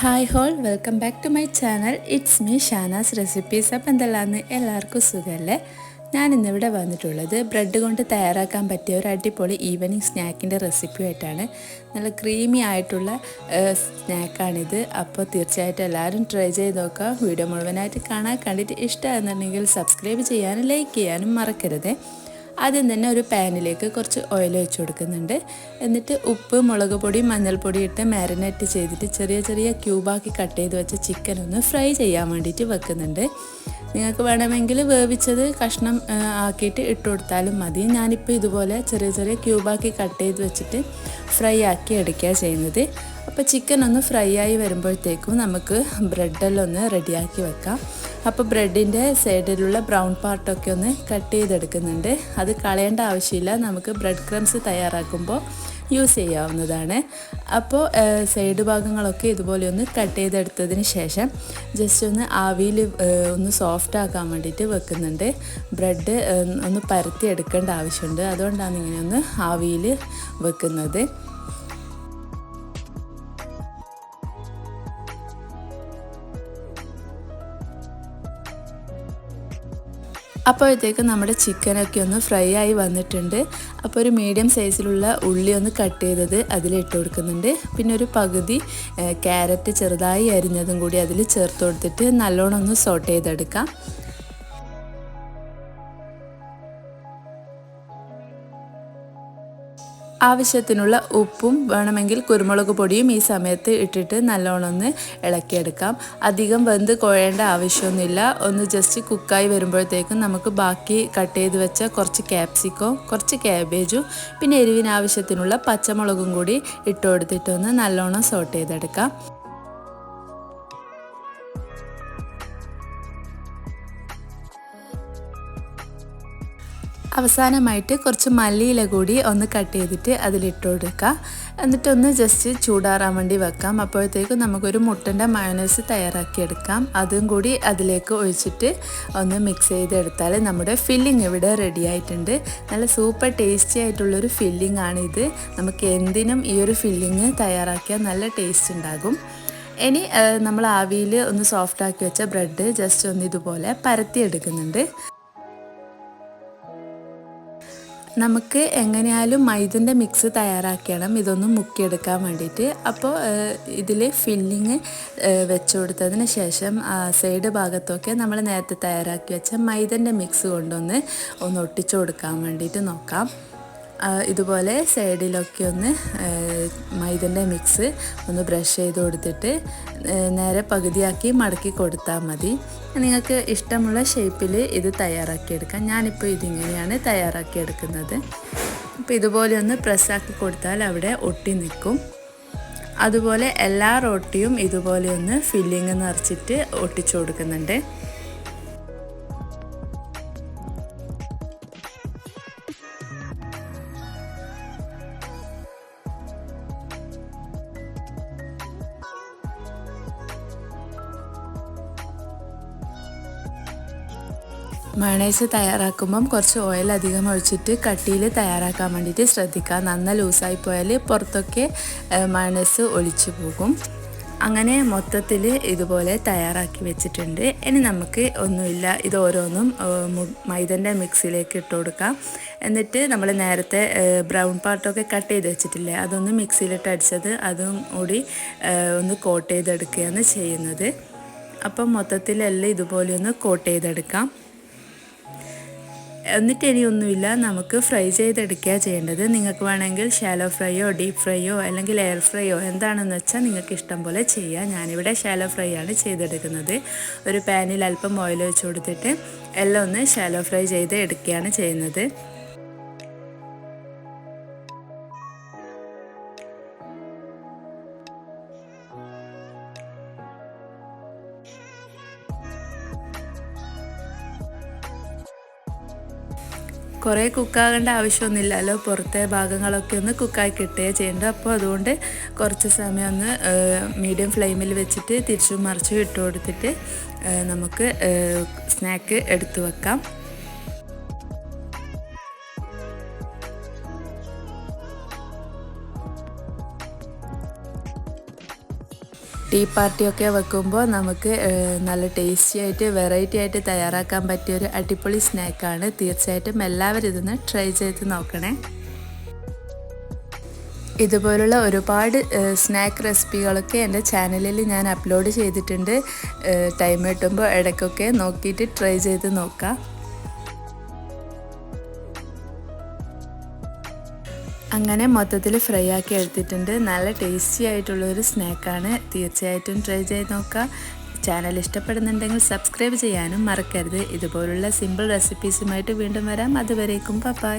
Hi all welcome back to my channel it's me Shanaz recipes appam എന്തെല്ലാന്ന് എല്ലാവർക്കും സുഖമല്ലേ ഞാൻ ഇന്നിവിടെ വന്നിട്ടുള്ളത് ബ്രെഡ് കൊണ്ട് തയ്യാറാക്കാൻ പറ്റിയ ഒരു അടിപൊളി ഈവനിങ് സ്നാക്കിന്റെ റെസിപ്പിയായിട്ടാണ് നല്ല ക്രീമി ആയിട്ടുള്ള സ്നാക്കാണിത്. അപ്പോൾ തീർച്ചയായിട്ടും എല്ലാവരും ട്രൈ ചെയ്ത് നോക്കുക. വീഡിയോ മുഴുവനായിട്ട് കാണാൻ കണ്ടിട്ട് ഇഷ്ടമാണെന്നുണ്ടെങ്കിൽ സബ്സ്ക്രൈബ് ചെയ്യാനും ലൈക്ക് ചെയ്യാനും മറക്കരുത്. ആദ്യം തന്നെ ഒരു പാനിലേക്ക് കുറച്ച് ഓയിൽ ഒഴിച്ച് കൊടുക്കുന്നുണ്ട്. എന്നിട്ട് ഉപ്പ് മുളക് പൊടി മഞ്ഞൾപ്പൊടി ഇട്ട് മാരിനേറ്റ് ചെയ്തിട്ട് ചെറിയ ചെറിയ ക്യൂബാക്കി കട്ട് ചെയ്ത് വെച്ച ചിക്കൻ ഒന്ന് ഫ്രൈ ചെയ്യാൻ വേണ്ടിയിട്ട് വെക്കുന്നുണ്ട്. നിങ്ങൾക്ക് വേണമെങ്കിൽ വേവിച്ചത് കഷ്ണം ആക്കിയിട്ട് ഇട്ട് കൊടുത്താലും മതി. ഞാനിപ്പോൾ ഇതുപോലെ ചെറിയ ചെറിയ ക്യൂബാക്കി കട്ട് ചെയ്ത് വെച്ചിട്ട് ഫ്രൈ ആക്കി എടുക്കുക ചെയ്യുന്നത്. അപ്പോൾ ചിക്കൻ ഒന്ന് ഫ്രൈ ആയി വരുമ്പോഴത്തേക്കും നമുക്ക് ബ്രെഡെല്ലാം ഒന്ന് റെഡിയാക്കി വെക്കാം. അപ്പോൾ ബ്രെഡിന്റെ സൈഡിലുള്ള ബ്രൗൺ പാർട്ടൊക്കെ ഒന്ന് കട്ട് ചെയ്തെടുക്കുന്നുണ്ട്. അത് കളയേണ്ട ആവശ്യമില്ല. നമുക്ക് ബ്രെഡ് ക്രംസ് തയ്യാറാക്കുമ്പോൾ യൂസ് ചെയ്യാവുന്നതാണ്. അപ്പോൾ സൈഡ് ഭാഗങ്ങളൊക്കെ ഇതുപോലെ ഒന്ന് കട്ട് ചെയ്തെടുത്തതിന് ശേഷം ജസ്റ്റ് ഒന്ന് ആവിയിൽ ഒന്ന് സോഫ്റ്റ് ആക്കാൻ വേണ്ടിയിട്ട് വെക്കുന്നുണ്ട്. ബ്രെഡ് ഒന്ന് പരത്തി എടുക്കേണ്ട ആവശ്യമുണ്ട്. അതുകൊണ്ടാണ് ഇങ്ങനെ ഒന്ന് ആവിയിൽ വെക്കുന്നത്. അപ്പോഴത്തേക്ക് നമ്മുടെ ചിക്കനൊക്കെ ഒന്ന് ഫ്രൈ ആയി വന്നിട്ടുണ്ട്. അപ്പോൾ ഒരു മീഡിയം സൈസിലുള്ള ഉള്ളി ഒന്ന് കട്ട് ചെയ്തത് അതിലിട്ട് കൊടുക്കുന്നുണ്ട്. പിന്നെ ഒരു പകുതി ക്യാരറ്റ് ചെറുതായി അരിഞ്ഞതും കൂടി അതിൽ ചേർത്ത് കൊടുത്തിട്ട് നല്ലോണം ഒന്ന് സോട്ട് ചെയ്തെടുക്കാം. ആവശ്യത്തിനുള്ള ഉപ്പും വേണമെങ്കിൽ കുരുമുളക് പൊടിയും ഈ സമയത്ത് ഇട്ടിട്ട് നല്ലോണം ഒന്ന് ഇളക്കിയെടുക്കാം. അധികം വെന്ത് കുഴയേണ്ട ആവശ്യമൊന്നുമില്ല. ഒന്ന് ജസ്റ്റ് കുക്കായി വരുമ്പോഴത്തേക്കും നമുക്ക് ബാക്കി കട്ട് ചെയ്ത് വെച്ച കുറച്ച് ക്യാപ്സിക്കോ കുറച്ച് ക്യാബേജും പിന്നെ എരിവിനാവശ്യത്തിനുള്ള പച്ചമുളകും കൂടി ഇട്ട് കൊടുത്തിട്ടൊന്ന് നല്ലോണം സോട്ട് ചെയ്തെടുക്കാം. അവസാനമായിട്ട് കുറച്ച് മല്ലിയില കൂടി ഒന്ന് കട്ട് ചെയ്തിട്ട് അതിലിട്ട് കൊടുക്കുക എന്നിട്ടൊന്ന് ജസ്റ്റ് ചൂടാറാൻ വേണ്ടി വെക്കാം. അപ്പോഴത്തേക്കും നമുക്കൊരു മുട്ടന്റെ മയോണൈസ് തയ്യാറാക്കിയെടുക്കാം അതും കൂടി അതിലേക്ക് ഒഴിച്ചിട്ട് ഒന്ന് മിക്സ് ചെയ്തെടുത്താൽ നമ്മുടെ ഫില്ലിംഗ് ഇവിടെ റെഡി ആയിട്ടുണ്ട്. നല്ല സൂപ്പർ ടേസ്റ്റി ആയിട്ടുള്ളൊരു ഫില്ലിംഗ് ആണിത്. നമുക്ക് എന്തിനും ഈ ഒരു ഫില്ലിങ് തയ്യാറാക്കിയാൽ നല്ല ടേസ്റ്റ് ഉണ്ടാകും. ഇനി നമ്മൾ ആവിയിൽ ഒന്ന് സോഫ്റ്റ് ആക്കി വെച്ച ബ്രെഡ് ജസ്റ്റ് ഒന്ന് ഇതുപോലെ പരത്തി എടുക്കുന്നുണ്ട്. നമുക്ക് എങ്ങനെയാലും മൈദന്റെ മിക്സ് തയ്യാറാക്കണം. ഇതൊന്ന് മുക്കിയെടുക്കാൻ വേണ്ടിയിട്ട്. അപ്പോൾ ഇതിൽ ഫില്ലിങ് വെച്ചു കൊടുത്തതിന് ശേഷം സൈഡ് ഭാഗത്തൊക്കെ നമ്മൾ നേരത്തെ തയ്യാറാക്കി വെച്ച മൈദന്റെ മിക്സ് കൊണ്ടൊന്ന് ഒന്ന് ഒട്ടിച്ചു കൊടുക്കാൻ വേണ്ടിയിട്ട് നോക്കാം. ഇതുപോലെ സൈഡിലൊക്കെ ഒന്ന് മൈദന്റെ മിക്സ് ഒന്ന് ബ്രഷ് ചെയ്ത് കൊടുത്തിട്ട് നേരെ പകുതിയാക്കി മടക്കി കൊടുത്താൽ മതി. നിങ്ങൾക്ക് ഇഷ്ടമുള്ള ഷേപ്പിൽ ഇത് തയ്യാറാക്കിയെടുക്കാം ഞാനിപ്പോൾ ഇതിങ്ങനെയാണ് തയ്യാറാക്കിയെടുക്കുന്നത് അപ്പോൾ ഇതുപോലെ ഒന്ന് പ്രസ്സാക്കി കൊടുത്താൽ അവിടെ ഒട്ടി നിൽക്കും. അതുപോലെ എല്ലാ റോട്ടിയും ഇതുപോലെ ഒന്ന് ഫില്ലിങ് നിറച്ചിട്ട് ഒട്ടിച്ചു കൊടുക്കുന്നുണ്ട്. മയണൈസ് തയ്യാറാക്കുമ്പം കുറച്ച് ഓയിൽ അധികം ഒഴിച്ചിട്ട് കട്ടിയിൽ തയ്യാറാക്കാൻ വേണ്ടിയിട്ട് ശ്രദ്ധിക്കുക. നന്ന ലൂസായി പോയാൽ പുറത്തൊക്കെ മയണൈസ് ഒളിച്ചു പോകും. അങ്ങനെ മൊത്തത്തിൽ ഇതുപോലെ തയ്യാറാക്കി വെച്ചിട്ടുണ്ട്. ഇനി നമുക്ക് ഒന്നുമില്ല ഇത് ഓരോന്നും മൈദന്റെ മിക്സിയിലേക്ക് ഇട്ട് കൊടുക്കാം. എന്നിട്ട് നമ്മൾ നേരത്തെ ബ്രൗൺ പാർട്ടൊക്കെ കട്ട് ചെയ്ത് വെച്ചിട്ടില്ലേ അതൊന്ന് മിക്സിയിലിട്ട് അടിച്ചത് അതും കൂടി ഒന്ന് കോട്ട് ചെയ്തെടുക്കുകയാണ് ചെയ്യുന്നത്. അപ്പം മൊത്തത്തിലെല്ലാം ഇതുപോലെ ഒന്ന് കോട്ട് ചെയ്തെടുക്കാം. എന്നിട്ട് ഇനിയൊന്നുമില്ല നമുക്ക് ഫ്രൈ ചെയ്തെടുക്കുക ചെയ്യേണ്ടത്. നിങ്ങൾക്ക് വേണമെങ്കിൽ ഷാലോ ഫ്രൈയോ ഡീപ്പ് ഫ്രൈയോ അല്ലെങ്കിൽ എയർ ഫ്രൈയോ എന്താണെന്ന് വെച്ചാൽ നിങ്ങൾക്ക് ഇഷ്ടം പോലെ ചെയ്യാം. ഞാനിവിടെ ഷാലോ ഫ്രൈ ആണ് ചെയ്തെടുക്കുന്നത്. ഒരു പാനിൽ അല്പം ഓയിൽ വെച്ച് കൊടുത്തിട്ട് എല്ലാം ഒന്ന് ഷാലോ ഫ്രൈ ചെയ്ത് എടുക്കുകയാണ് ചെയ്യുന്നത്. കുറേ കുക്കാകേണ്ട ആവശ്യമൊന്നുമില്ലല്ലോ. പുറത്തെ ഭാഗങ്ങളൊക്കെ ഒന്ന് കുക്കായി കിട്ടുകയോ ചെയ്യേണ്ടത്. അപ്പോൾ അതുകൊണ്ട് കുറച്ച് സമയം ഒന്ന് മീഡിയം ഫ്ലെയിമിൽ വെച്ചിട്ട് തിരിച്ചും മറിച്ചും ഇട്ട് കൊടുത്തിട്ട് നമുക്ക് സ്നാക്ക് എടുത്തു വെക്കാം. ടീ പാർട്ടിയൊക്കെ വെക്കുമ്പോൾ നമുക്ക് നല്ല ടേസ്റ്റി ആയിട്ട് വെറൈറ്റി ആയിട്ട് തയ്യാറാക്കാൻ പറ്റിയ ഒരു അടിപൊളി സ്നാക്കാണ് തീർച്ചയായിട്ടും എല്ലാവരും ഇതൊന്ന് ട്രൈ ചെയ്ത് നോക്കണേ. ഇതുപോലുള്ള ഒരുപാട് സ്നാക്ക് റെസിപ്പികളൊക്കെ എന്റെ ചാനലിൽ ഞാൻ അപ്ലോഡ് ചെയ്തിട്ടുണ്ട്. ടൈം കിട്ടുമ്പോൾ ഇടയ്ക്കൊക്കെ നോക്കിയിട്ട് ട്രൈ ചെയ്ത് നോക്കാം. അങ്ങനെ മൊത്തത്തിൽ ഫ്രൈ ആക്കി എടുത്തിട്ടുണ്ട്. നല്ല ടേസ്റ്റി ആയിട്ടുള്ളൊരു സ്നാക്കാണ് തീർച്ചയായിട്ടും ട്രൈ ചെയ്ത് നോക്കുക. ചാനൽ ഇഷ്ടപ്പെടുന്നുണ്ടെങ്കിൽ സബ്സ്ക്രൈബ് ചെയ്യാനും മറക്കരുത്. ഇതുപോലുള്ള സിമ്പിൾ റെസിപ്പീസുമായിട്ട് വീണ്ടും വരാം. അതുവരേക്കും ബൈ